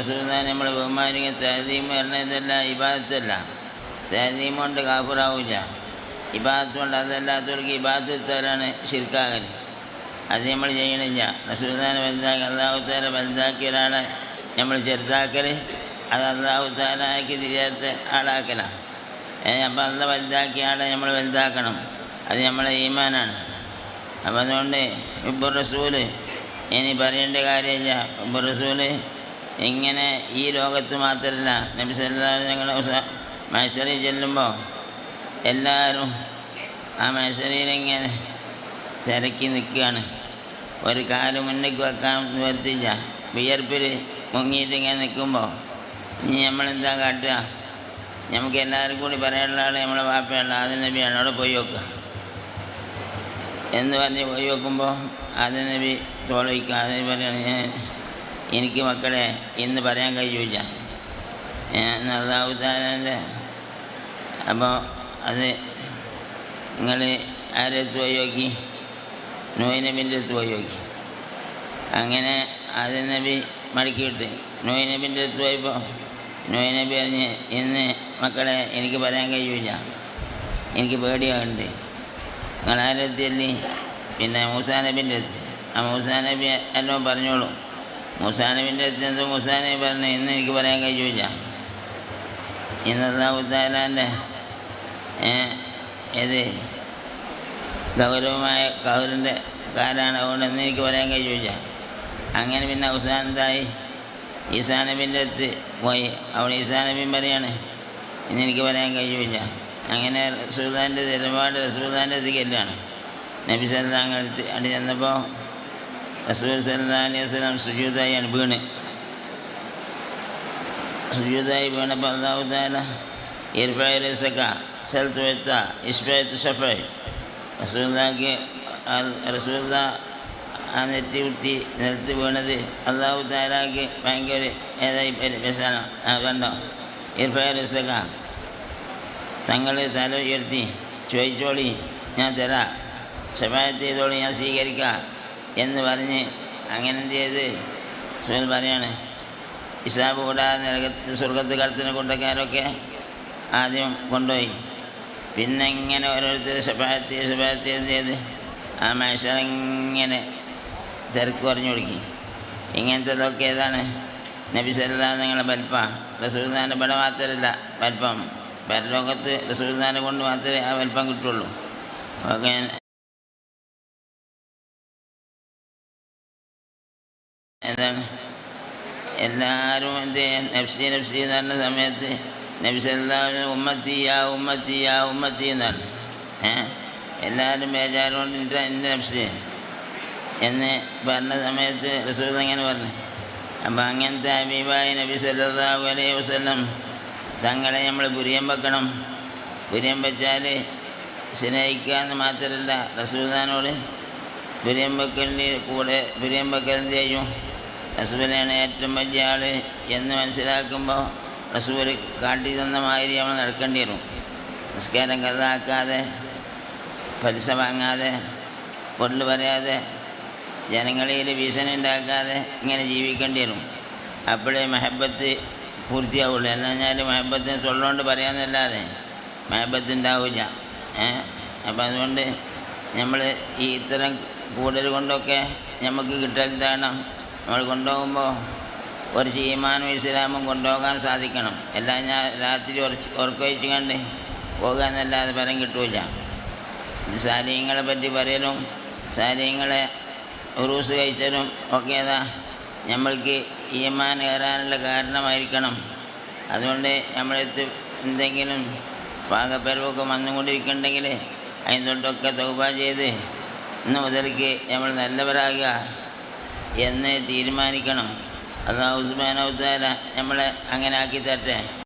റസൂദാൻ നമ്മൾ ബഹുമാനിക്കുക തഹദീം പറഞ്ഞതല്ല ഇബാദത്തല്ല. തഹദീം കൊണ്ട് കാഫുറാവില്ല. ഇബാദത്ത് കൊണ്ട് അതല്ലാത്തവർക്ക് ഇബാദത്ത് തരാണ് ഷിർക്കാകൽ അത് നമ്മൾ ചെയ്യണില്ല. റസൂദാനെ വലുതാക്കി അള്ളാഹുത്താല വലുതാക്കിയ ഒരാളെ നമ്മൾ ചെറുതാക്കൽ അത് അള്ളാഹുത്താലാക്കി തിരിയാത്ത ആളാക്കലാണ് അപ്പം അല്ല വലുതാക്കിയ ആളെ നമ്മൾ വലുതാക്കണം. അത് നമ്മളെ ഈമാനാണ്. അപ്പം അതുകൊണ്ട് ഇബ്ബു റസൂൽ ഇനി പറയേണ്ട കാര്യമില്ല. ഇബ്ബു റസൂൽ ഇങ്ങനെ ഈ ലോകത്ത് മാത്രമല്ല നബി സല്ലാഹു ഞങ്ങൾ മത്സരി ചെല്ലുമ്പോൾ എല്ലാവരും ആ മത്സരിയിൽ ഇങ്ങനെ തിരക്കി നിൽക്കുകയാണ്. ഒരു കാൽ മുന്നിലേക്ക് വെക്കാൻ വരുത്തില്ല വിയർപ്പിൽ മുങ്ങിയിട്ട് ഇങ്ങനെ നിൽക്കുമ്പോൾ ഇനി നമ്മളെന്താ കാട്ടുക? നമുക്ക് എല്ലാവരും കൂടി പറയാനുള്ള ആൾ നമ്മളെ വാപ്പയുള്ള ആദ്യ നബിയാണ്. അവിടെ പോയി വെക്കുക എന്ന് പറഞ്ഞ് പോയി വെക്കുമ്പോൾ ആദ്യ നബി തോളിക്കുക അതിന് പറയുകയാണ് "ഞാൻ എനിക്ക് മക്കളെ ഇന്ന് പറയാൻ കഴിയൂല. നല്ലാവുത്താനല്ലേ അപ്പോൾ അത് നിങ്ങൾ ആരെടുത്ത് പോയി നോക്കി? നോയിനബിന്റെ അടുത്ത് പോയി നോക്കി. അങ്ങനെ ആദ്യ നബി മടക്കി വിട്ട്. നോയ് നബിന്റെ അടുത്ത് പോയപ്പോൾ നോയിനബി പറഞ്ഞ് ഇന്ന് മക്കളെ എനിക്ക് പറയാൻ കഴിയൂല. എനിക്ക് പേടിയാകുന്നുണ്ട് നിങ്ങൾ ആരെത്തിയല്ലേ പിന്നെ മൂസാ നബിന്റെ അടുത്ത്. ആ മൂസാ നബി എല്ലാം പറഞ്ഞോളൂ. മൂസാ അത്യന്തം അടുത്ത് എന്തോ മൂസാ നബി പറഞ്ഞു? ഇന്ന് എനിക്ക് പറയാൻ കഴിയൂല. ഇന്നല്ലാ ഇത് ഗൗരവമായ കൗരന്റെ കാലാണ്. അതുകൊണ്ട് ഇന്ന് എനിക്ക് പറയാൻ കഴിയൂല. അങ്ങനെ പിന്നെ അവസാനത്തായി ഈസാനബിന്റെ അടുത്ത് പോയി. അവിടെ ഈസാനബിൻ പറയാണ് ഇന്ന് എനിക്ക് പറയാൻ കഴിയൂല. അങ്ങനെ റസൂദാന്റെ നിലപാട് റസൂദാന്റെ ദിക്കല്ലാണ് നബി സല്ലാങ് അടുത്ത് അടി ചെന്നപ്പോൾ റസൂൽ സല്ലാ അലൈഹി വസ്ലാം സുജൂതായാണ് വീണ്. സുജീതായി വീണപ്പോൾ അള്ളാഹു താല ഇർഫായി രസക്ക സ്ഥലത്ത് വെത്ത ഇഷ്ഫയത്ത് ഷഫായി റസൂല്ലാക്ക് റസൂല്ല ആ നെറ്റി കുത്തി നിലത്ത് വീണത് അള്ളാഹു താലാക്ക് ഭയങ്കര ഏതായി ആ കണ്ടോ? ഇർഫായി രസക്ക തങ്ങൾ തല ഉയർത്തി ചോദിച്ചോളി ഞാൻ തരാം. ഷഫായത്ത് ചെയ്തോളി ഞാൻ സ്വീകരിക്കാം. എന്ന് പറഞ്ഞ് അങ്ങനെ ചെയ്ത് സുഹൃത്ത് പറയാണ് ഇസാബ് കൂടാതെ നരകത്ത് സ്വർഗത്ത് കടത്തിന് കൊണ്ടക്കാരൊക്കെ ആദ്യം കൊണ്ടുപോയി. പിന്നെ ഇങ്ങനെ ഓരോരുത്തർ ശപായത്തി എന്ത് ചെയ്ത് ആ മനുഷ്യരിങ്ങനെ തിരക്ക് കുറഞ്ഞു കൊടുക്കി ഇങ്ങനത്തതൊക്കെ ഏതാണ്? നബി നിങ്ങളെ ബൽപ്പ റസൂൽദാന്റെ പട മാത്രമല്ല ബൽപ്പം പരലോകത്ത് റസൂൽദാനെ കൊണ്ട് മാത്രമേ ആ വലിപ്പം കിട്ടുള്ളൂ. ഓക്കെ എന്താണ് എല്ലാവരും എന്ത് നഫ്സി നഫ്സി എന്ന് പറഞ്ഞ സമയത്ത് നബി എല്ലാവരും ഉമ്മത്തിയാ ഉമ്മത്തിയാ ഉമ്മത്തി എന്നാണ് ഏഹ് എല്ലാവരും ബേജാറുകൊണ്ട് എന്റെ നഫ്സി. എന്ന് പറഞ്ഞ സമയത്ത് റസൂദ് അങ്ങനെ പറഞ്ഞു. അപ്പം അങ്ങനത്തെ അബീബായി നബി സല്ലാഹു അലൈഹി വസ്ലം തങ്ങളെ നമ്മൾ പുരിയം വെക്കണം. പുരിയം വെച്ചാൽ സ്നേഹിക്കുക എന്ന് മാത്രമല്ല റസൂദാനോട് പുരിയം വെക്കലിന്റെ കൂടെ പുരിയം വെക്കലെന്ത് ചെയ്യും? റസൂലാണ് ഏറ്റവും വലിയ ആൾ എന്ന് മനസ്സിലാക്കുമ്പോൾ റസൂൽ കാട്ടി തന്ന മാതിരി നമ്മൾ നടക്കേണ്ടി വരും. നിസ്കാരം കഥാക്കാതെ പലിശ വാങ്ങാതെ പൊരുൾ പറയാതെ ജനങ്ങളിൽ ഭീഷണി ഉണ്ടാക്കാതെ ഇങ്ങനെ ജീവിക്കേണ്ടി വരും. അപ്പോഴേ മെഹബത്ത് പൂർത്തിയാവുള്ളൂ. എന്നാൽ മെഹബത്തിന് തൊള്ളുകൊണ്ട് പറയാമെന്നല്ലാതെ മെഹബത്ത് ഉണ്ടാവില്ല ഏ? അപ്പം അതുകൊണ്ട് നമ്മൾ ഈ ഇത്തരം കൂടുതൽ കൊണ്ടൊക്കെ നമുക്ക് കിട്ടൽ തേണം നമ്മൾ കൊണ്ടുപോകുമ്പോൾ കുറച്ച് ഈമാനും ഇസ്ലാമും കൊണ്ടുപോകാൻ സാധിക്കണം. എല്ലാം ഞാൻ രാത്രി ഉറച്ച് ഉറക്കൊഴിച്ച് കണ്ട് പോകുക എന്നല്ലാതെ ഫലം കിട്ടൂല ഇത് സാലിഹ്യങ്ങളെ പറ്റി പറയലും സാലിഹ്യങ്ങളെ ഉറൂസ് കഴിച്ചാലും ഒക്കെ ഏതാ നമ്മൾക്ക് ഈമാൻ കയറാനുള്ള കാരണമായിരിക്കണം. അതുകൊണ്ട് നമ്മളെടുത്ത് എന്തെങ്കിലും പാകപ്പെരവൊക്കെ വന്നുകൊണ്ടിരിക്കുന്നുണ്ടെങ്കിൽ തൊട്ടൊക്കെ തൗബ ചെയ്ത് ഇന്ന് മുതൽക്ക് നമ്മൾ നല്ലവരാകുക. എന്ന് തീരുമാനിക്കണം. അള്ളാഹു സുബാനവുത്താല നമ്മളെ അങ്ങനെ ആക്കി തരട്ടെ.